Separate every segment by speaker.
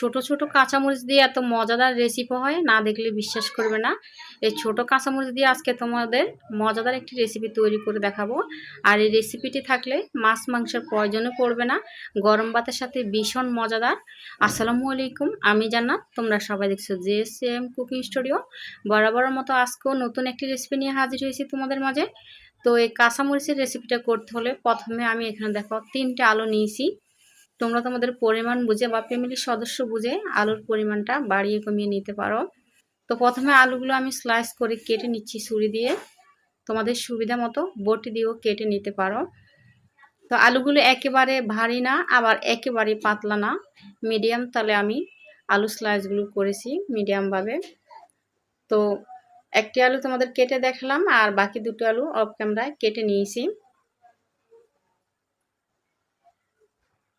Speaker 1: ছোট ছোট কাঁচামরিচ দিয়ে এত মজাদার রেসিপি হয়, না দেখলে বিশ্বাস করবে না। এই ছোট কাঁচামরিচ দিয়ে আজকে তোমাদের মজাদার একটি রেসিপি তৈরি করে দেখাবো। আর এই রেসিপিটি থাকলে মাছ মাংসের প্রয়োজনও পড়বে না, গরম ভাতের সাথে ভীষণ মজাদার। আসসালামু আলাইকুম, আমি জান্নাত, তোমরা সবাই দেখছ জে এম কুকিং স্টুডিও বরাবরের মতো আজকেও নতুন একটি রেসিপি নিয়ে হাজির হয়েছি তোমাদের মাঝে। তো এই কাঁচামরিচের রেসিপিটা করতে হলে প্রথমে আমি এখানে দেখো তিনটে আলু নিয়েছি। তোমরা তোমাদের পরিমাণ বুঝে বা ফ্যামিলির সদস্য বুঝে আলুর পরিমাণটা বাড়িয়ে কমিয়ে নিতে পারো। তো প্রথমে আলুগুলো আমি স্লাইস করে কেটে নিচ্ছি ছুরি দিয়ে। তোমাদের সুবিধা মতো বটি দিয়েও কেটে নিতে পারো। তো আলুগুলো একেবারে ভারী না, আবার একেবারে পাতলা না। মিডিয়াম তাহলে আমি আলু স্লাইসগুলো করেছি মিডিয়ামভাবে তো একটি আলু তোমাদের কেটে দেখালাম, আর বাকি দুটো আলু অফ ক্যামেরায় কেটে নিয়েছি।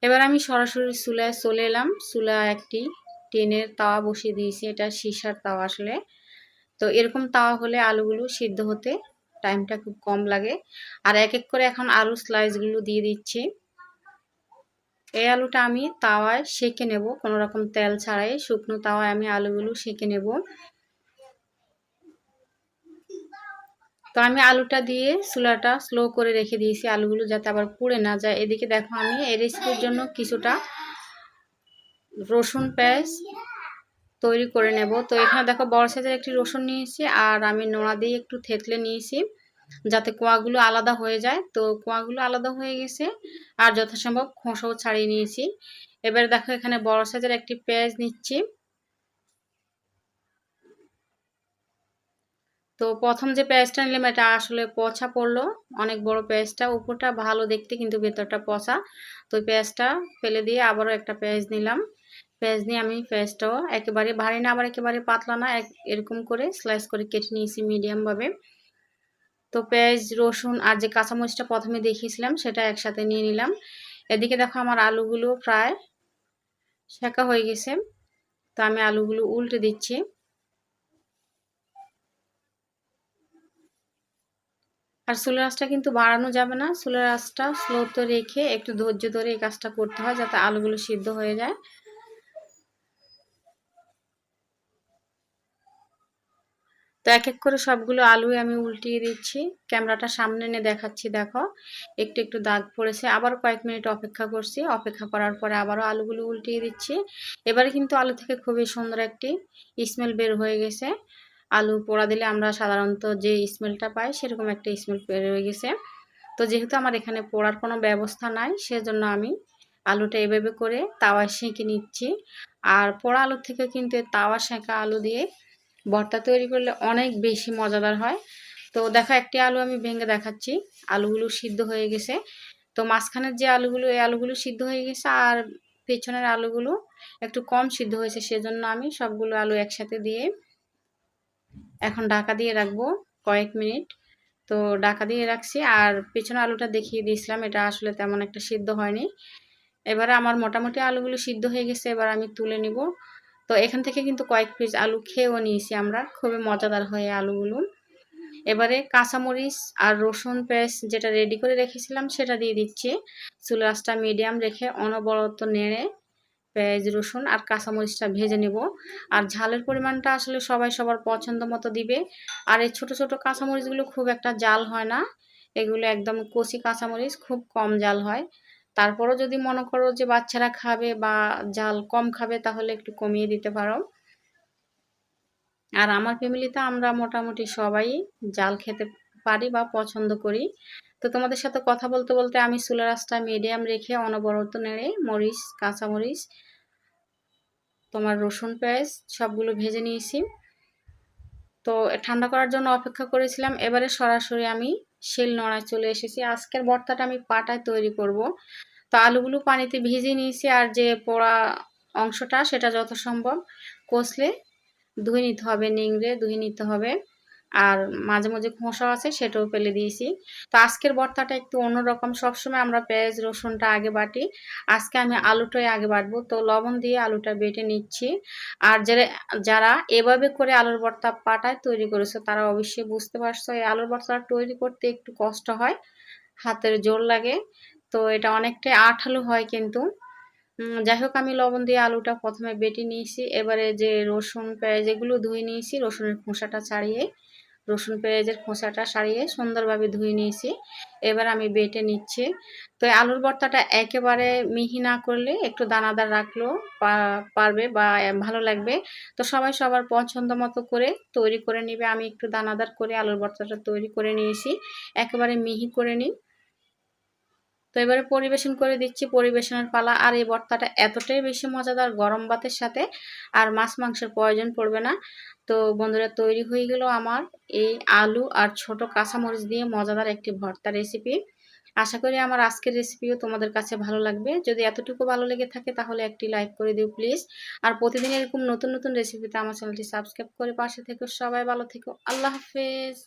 Speaker 1: এবার আমি সরাসরি চুলায় চলে এলাম। চুলা একটি টেনের তাওয়া বসিয়ে দিয়েছি। এটা সিসার তাওয়া আসলে। তো এরকম তাওয়া হলে আলুগুলো সিদ্ধ হতে টাইমটা খুব কম লাগে। আর এক এক করে এখন আলু স্লাইসগুলো দিয়ে দিচ্ছি। এই আলুটা আমি তাওয়ায় সেঁকে নেব। কোনো রকম তেল ছাড়াই শুকনো তাওয়ায় আমি আলুগুলো সেঁকে নেব। তো আমি আলুটা দিয়ে চুলাটা স্লো করে রেখে দিয়েছি। আলুগুলো যাতে আবার পুড়ে না যায়। এদিকে দেখো আমি এই রেসিপির জন্য কিছুটা রসুন পেঁয়াজ তৈরি করে নেব। তো এখানে দেখো বড় সাইজের একটি রসুন নিয়েছি আর আমি নোড়া দিয়ে একটু থেতলে নিয়েছি যাতে কোয়াগুলো আলাদা হয়ে যায়। তো কোয়াগুলো আলাদা হয়ে গেছে আর যথাসম্ভব খোসাও ছাড়িয়ে নিয়েছি। এবার দেখো এখানে বড় সাইজের একটি পেঁয়াজ নিচ্ছি। তো প্রথম যে পেঁয়াজটা নিলাম, এটা আসলে পচা পড়ল। অনেক বড় পেঁয়াজটা, উপরটা ভালো দেখতে কিন্তু ভেতরটা পচা। তো পেঁয়াজটা ফেলে দিয়ে আবারও একটা পেঁয়াজ নিলাম। পেঁয়াজ নিয়ে আমি পেঁয়াজটাও একেবারে ভারী না, আবার একেবারে পাতলা না এরকম করে স্লাইস করে কেটে নিয়েছি মিডিয়ামভাবে তো পেঁয়াজ, রসুন আর যে কাঁচামরিচটা প্রথমে দেখিয়েছিলাম, সেটা একসাথে নিয়ে নিলাম। এদিকে দেখো আমার আলুগুলো প্রায় শেখা হয়ে গেছে। তো আমি আলুগুলো উল্টে দিচ্ছি। আর চুলের আঁচটা কিন্তু বাড়ানো যাবে না। চুলের আঁচটা স্লোতে রেখে একটু ধৈর্য ধরে এই কাজটা করতে হয় যাতে আলুগুলো সিদ্ধ হয়ে যায়। তো এক এক করে সবগুলো আলু আমি উল্টিয়ে দিচ্ছি। ক্যামেরাটা সামনে এনে দেখাচ্ছি, দেখো। একটু একটু দাগ পড়েছে। আবার কয়েক মিনিট অপেক্ষা করছি। অপেক্ষা করার পরে আবারও আলুগুলো উল্টিয়ে দিচ্ছি। এবারে কিন্তু আলু থেকে খুবই সুন্দর একটি স্মেল বের হয়ে গেছে। আলু পোড়া দিলে আমরা সাধারণত যে স্মেলটা পাই সেরকম একটা স্মেল বের হয়ে গেছে। তো যেহেতু আমার এখানে পোড়ার কোনো ব্যবস্থা নাই, সেজন্য আমি আলুটা এভাবে করে তাওয়া সেঁকে নিচ্ছি। আর পোড়া আলুর থেকে কিন্তু তাওয়া সেঁকা আলু দিয়ে ভর্তা তৈরি করলে অনেক বেশি মজাদার হয়। তো দেখো একটি আলু আমি ভেঙে দেখাচ্ছি, আলুগুলো সিদ্ধ হয়ে গেছে। তো মাঝখানের যে আলুগুলো, এই আলুগুলো সিদ্ধ হয়ে গেছে আর পেছনের আলুগুলো একটু কম সিদ্ধ হয়েছে, সেজন্য আমি সবগুলো আলু একসাথে দিয়ে এখন ঢাকা দিয়ে রাখব কয়েক মিনিট। তো ঢাকা দিয়ে রাখছি আর পেছনে আলুটা দেখিয়ে দিয়েছিলাম, এটা আসলে তেমন একটা সিদ্ধ হয়নি। এবারে আমার মোটামুটি আলুগুলো সিদ্ধ হয়ে গেছে, এবার আমি তুলে নিব। তো এখান থেকে কিন্তু কয়েক পিস আলু খেয়েও নিয়েছি আমরা, খুবই মজাদার হয়ে আলুগুলো। এবারে কাঁচামরিচ আর রসুন পেস্ট যেটা রেডি করে রেখেছিলাম সেটা দিয়ে দিচ্ছি। চুলাসটা মিডিয়াম রেখে অনবরত নেড়ে পেঁয়াজ, রসুন আর কাঁচামরিচটা ভেজে নেব। আর ঝালের পরিমাণটা আসলে সবাই সবার পছন্দ মতো দিবে। আর এই ছোটো ছোটো কাঁচামরিচগুলো খুব একটা জাল হয় না। এগুলো একদম কচি কাঁচামরিচ, খুব কম জাল হয়। তারপরও যদি মনে করো যে বাচ্চারা খাবে বা জাল কম খাবে তাহলে একটু কমিয়ে দিতে পারো। আর আমার ফ্যামিলিতে আমরা মোটামুটি সবাই জাল খেতে পারি বা পছন্দ করি। তো তোমাদের সাথে কথা বলতে বলতে আমি চুলা রাসটা মিডিয়াম রেখে অনবরত নেড়ে মরিচ কাঁচামরিচ তোমার রসুন পেঁয়াজ সবগুলো ভেজে নিয়েছি। তো ঠান্ডা করার জন্য অপেক্ষা করেছিলাম। এবারে সরাসরি আমি শিল নড়ায় চলে এসেছি। আজকের ভর্তাটা আমি পাটায় তৈরি করব। তো আলুগুলো পানিতে ভিজিয়ে নিয়েছি আর যে পোড়া অংশটা সেটা যত সম্ভব কষলে ধুয়ে নিতে হবে, নিংড়ে ধুয়ে নিতে হবে। আর মাঝে মাঝে খোসা আছে সেটাও ফেলে দিয়েছি। তো আজকের ভর্তাটা একটু অন্যরকম। সবসময় আমরা পেঁয়াজ, রসুনটা আগে বাটি। আজকে আমি আলুটাই আগে বাটবো। তো লবণ দিয়ে আলুটা বেটে নিচ্ছি। আর যারা যারা এভাবে করে আলুর ভর্তা পাটায় তৈরি করেছে, তারা অবশ্যই বুঝতে পারছ এই আলুর ভর্তা তৈরি করতে একটু কষ্ট হয়। হাতের জোর লাগে। তো এটা অনেকটাই আঠালো হয় কিন্তু। যাই হোক, আমি লবণ দিয়ে আলুটা প্রথমে বেটে নিয়েছি। এবারে যে রসুন, পেঁয়াজ এগুলো ধুয়ে নিয়েছি। রসুনের খোসাটা ছাড়িয়ে রসুন পেঁয়াজের খোসাটা সারিয়ে সুন্দরভাবে ধুয়ে নিয়েছি। এবার আমি বেটে নিচ্ছি। তো আলুর ভর্তাটা একেবারে মিহি না করলে একটু দানাদার রাখলেও পারবে বা ভালো লাগবে। তো সবাই সবার পছন্দ মতো করে তৈরি করে নিবে। আমি একটু দানাদার করে আলুর ভর্তাটা তৈরি করে নিয়েছি। একেবারে মিহি করে নিই। তো এবারে পরিবেশন করে দিচ্ছি, পরিবেশনের পালা। আর এই ভর্তাটা এতটাই বেশি মজাদার গরম ভাতের সাথে, আর মাছ মাংসের প্রয়োজন পড়বে না। তো বন্ধুরা, তৈরি হয়ে গেল আমার এই আলু আর ছোট কাঁচামরিচ দিয়ে মজাদার একটি ভর্তা রেসিপি আশা করি আমার আজকের রেসিপিও তোমাদের কাছে ভালো লাগবে। যদি এতটুকু ভালো লেগে থাকে তাহলে একটি লাইক করে দিও প্লিজ আর প্রতিদিন এরকম নতুন নতুন রেসিপিতে আমার চ্যানেলটি সাবস্ক্রাইব করে পাশে থেকো। সবাই ভালো থেকো। আল্লাহ হাফেজ।